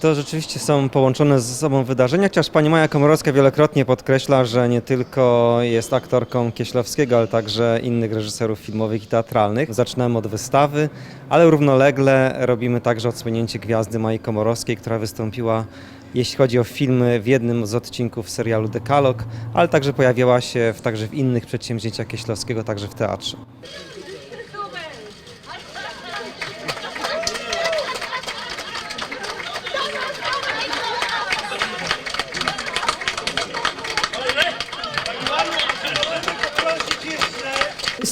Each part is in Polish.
To rzeczywiście są połączone ze sobą wydarzenia, chociaż pani Maja Komorowska wielokrotnie podkreśla, że nie tylko jest aktorką Kieślowskiego, ale także innych reżyserów filmowych i teatralnych. Zaczynamy od wystawy, ale równolegle robimy także odsłonięcie gwiazdy Mai Komorowskiej, która wystąpiła, jeśli chodzi o filmy, w jednym z odcinków serialu Dekalog, ale także pojawiła się w, także w innych przedsięwzięciach Kieślowskiego, także w teatrze.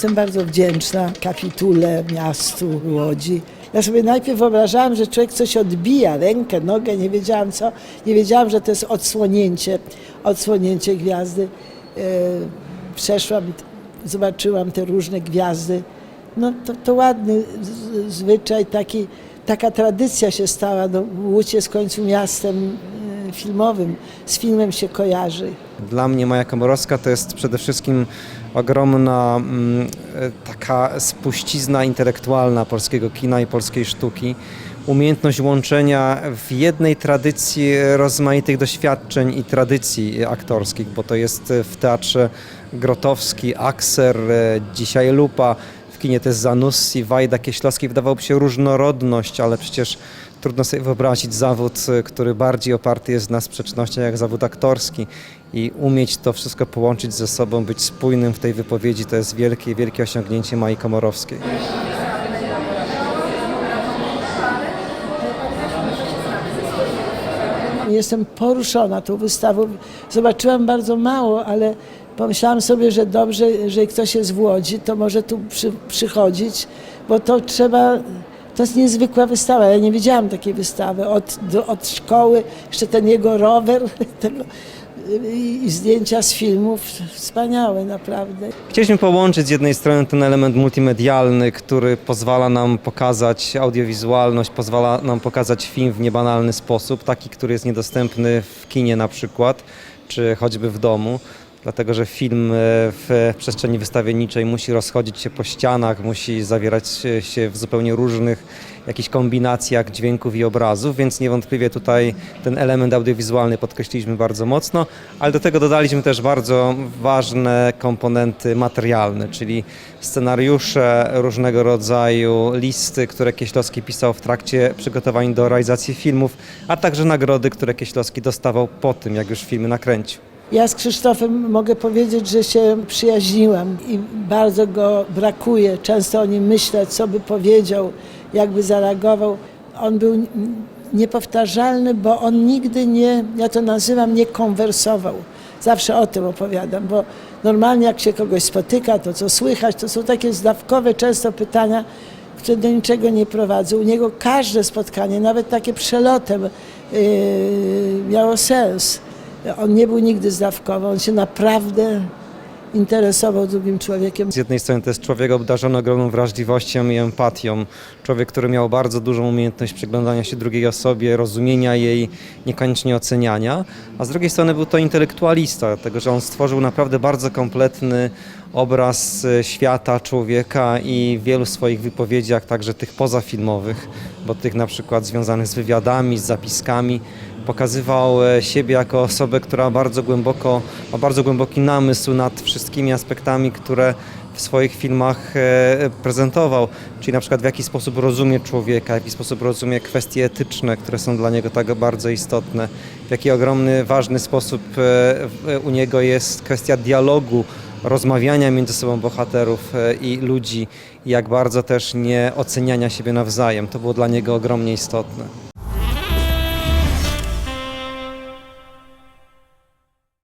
Jestem bardzo wdzięczna kapitule, miastu, Łodzi. Ja sobie najpierw wyobrażałam, że człowiek coś odbija, rękę, nogę, nie wiedziałam co. Nie wiedziałam, że to jest odsłonięcie, odsłonięcie gwiazdy. E, Przeszłam, zobaczyłam te różne gwiazdy. No to, to ładny zwyczaj, taki, taka tradycja się stała. No, Łódź jest w końcu miastem filmowym, z filmem się kojarzy. Dla mnie Maja Komorowska to jest przede wszystkim ogromna mm, e, taka spuścizna intelektualna polskiego kina i polskiej sztuki. Umiejętność łączenia w jednej tradycji rozmaitych doświadczeń i tradycji aktorskich, bo to jest w teatrze Grotowski, Akser, e, dzisiaj Lupa, w kinie też Zanussi, Wajda Kieślowski. Wydawałoby się różnorodność, ale przecież trudno sobie wyobrazić zawód, y, który bardziej oparty jest na sprzecznościach jak zawód aktorski i umieć to wszystko połączyć ze sobą, być spójnym w tej wypowiedzi, to jest wielkie, wielkie osiągnięcie Mai Komorowskiej. Jestem poruszona tą wystawą. Zobaczyłam bardzo mało, ale pomyślałam sobie, że dobrze, jeżeli ktoś jest w Łodzi, to może tu przy, przychodzić, bo to trzeba. To jest niezwykła wystawa. Ja nie widziałam takiej wystawy. Od, do, od szkoły, jeszcze ten jego rower tego, i, i zdjęcia z filmów. Wspaniałe, naprawdę. Chcieliśmy połączyć z jednej strony ten element multimedialny, który pozwala nam pokazać audiowizualność, pozwala nam pokazać film w niebanalny sposób, taki, który jest niedostępny w kinie na przykład, czy choćby w domu. Dlatego, że film e, w przestrzeni wystawienniczej musi rozchodzić się po ścianach, musi zawierać się w zupełnie różnych jakichś kombinacjach dźwięków i obrazów, więc niewątpliwie tutaj ten element audiowizualny podkreśliliśmy bardzo mocno, ale do tego dodaliśmy też bardzo ważne komponenty materialne, czyli scenariusze różnego rodzaju, listy, które Kieślowski pisał w trakcie przygotowań do realizacji filmów, a także nagrody, które Kieślowski dostawał po tym, jak już filmy nakręcił. Ja z Krzysztofem mogę powiedzieć, że się przyjaźniłam i bardzo go brakuje. Często o nim myślę, co by powiedział, jakby zareagował. On był niepowtarzalny, bo on nigdy nie, ja to nazywam, nie konwersował. Zawsze o tym opowiadam, bo normalnie jak się kogoś spotyka, to co słychać, to są takie zdawkowe często pytania, które do niczego nie prowadzą. U niego każde spotkanie, nawet takie przelotem, yy, miało sens. On nie był nigdy zdawkowy, on się naprawdę interesował drugim człowiekiem. Z jednej strony to jest człowiek obdarzony ogromną wrażliwością i empatią. Człowiek, który miał bardzo dużą umiejętność przyglądania się drugiej osobie, rozumienia jej, niekoniecznie oceniania. A z drugiej strony był to intelektualista, dlatego że on stworzył naprawdę bardzo kompletny obraz e, świata, człowieka i w wielu swoich wypowiedziach, także tych pozafilmowych, bo tych na przykład związanych z wywiadami, z zapiskami, pokazywał e, siebie jako osobę, która bardzo głęboko, ma bardzo głęboki namysł nad wszystkimi aspektami, które w swoich filmach e, prezentował, czyli na przykład w jaki sposób rozumie człowieka, w jaki sposób rozumie kwestie etyczne, które są dla niego tak bardzo istotne, w jaki ogromny, ważny sposób e, u niego jest kwestia dialogu, rozmawiania między sobą bohaterów i ludzi jak bardzo też nie oceniania siebie nawzajem. To było dla niego ogromnie istotne.